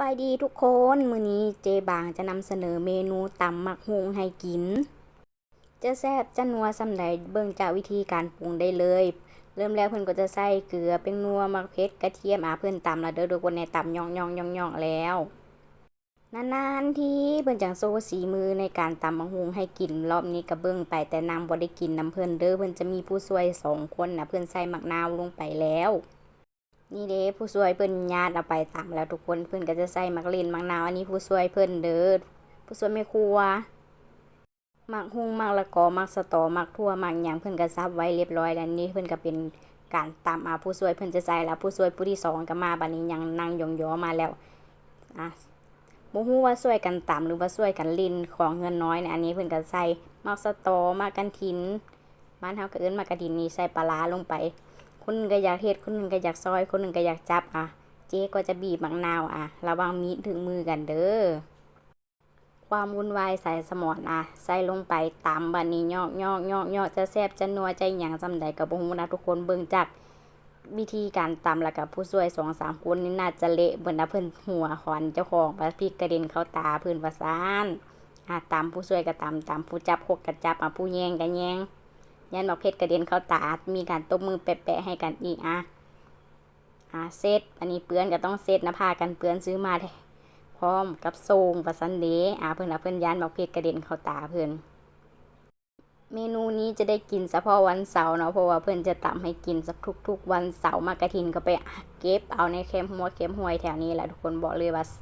บายดีทุกคน มื้อนี้เจบางจะนำเสนอเมนูตำมักฮุงให้กิน จะแซ่บจะนัวสำใดเบิ่งจากวิธีการปรุงได้เลย เริ่มแล้วเพิ่นก็จะใส่เกลือเป็นนัวมักเผ็ดกระเทียมอ่าเพิ่นตำแล้วเด้อทุกคนในตำย่องย่องย่องย่องแล้ว นานๆทีเพิ่นจังโซ่สีมือในการตำมักฮุงให้กินรอบนี้ก็เบิ่งไปแต่นางบ่ได้กินน้ำเพิ่นเด้อเพิ่นจะมีผู้ช่วยสองคนน่ะเพิ่นใส่มักนาวลงไปแล้ว นี่เด้ผู้ช่วยเพิ่นญาติเอาไปตำแล้วทุกคนเพิ่นก็จะใส่มักเล่นมักนาว อันนี้ผู้ช่วยเพิ่นเด้อผู้ช่วยแม่ครัวมักฮุงมักละกอมักสตอมักทั่วมักหยังเพิ่นก็ซับไว้เรียบร้อยแล้วนี่เพิ่นก็เป็นการตำอะผู้ช่วยเพิ่นจะใส่แล้วผู้ช่วยผู้ที่สองก็มาบัดนี้ยังนั่งยองๆมาแล้วอะบ่ฮู้ว่าช่วยกันตำหรือว่าช่วยกันลินของเงินน้อยเนี่ยอันนี้เพิ่นก็ใส่มักสตอมักกันถินบ้านเฮาก็เอิ้นมักกะดินนี่ใส่ปลาร้าลงไป คนหนึงก็อยากเฮ็ดคนหนึงก็อยากซอย คนหนึงก็อยากจับอะ เจ๊ก็จะบีบมะนาวอะ ระวังมีดถึงมือกันเด้อ ความวุ่นวายใส่สมอนอะ ใส่ลงไปตามบัดนี้ยอกยอกยอกยอกจะแซบจะนัวใจหยังจำใดก็บ่ฮู้นะทุกคนเบิ่งจากวิธีการตำแล้วกับผู้ช่วย2-3คนนี่น่าจะเละเบิ่นนะเพิ่นหัวขอนเจ้าของว่าพริกกระเด็นเข้าตาเพิ่นว่าซ่านอะตามผู้ช่วยก็ตามตามผู้จับหกก็จับอะผู้แยงก็แยง ยันบอกเพชรกระเด็นเข้าตา มีการตบมือแปะๆให้กันอีกอะอะเซตอันนี้เปื้อนก็ต้องเซตนะพากันเปื้อนซื้อมาแท้พร้อมกับโซงปัสันเดอะเพื่อนละเพื่อนยันบอกเพชรกระเด็นเข้าตาเพื่อนเมนูนี้จะได้กินเฉพาะวันเสาร์เนาะเพราะว่าเพื่อนจะตำให้กินสักทุกๆวันเสาร์มากระถินก็ไปเก็บเอาในเค็มหัวเค็มหวยแถวนี้แหละทุกคนบอกเลยว่าแซ่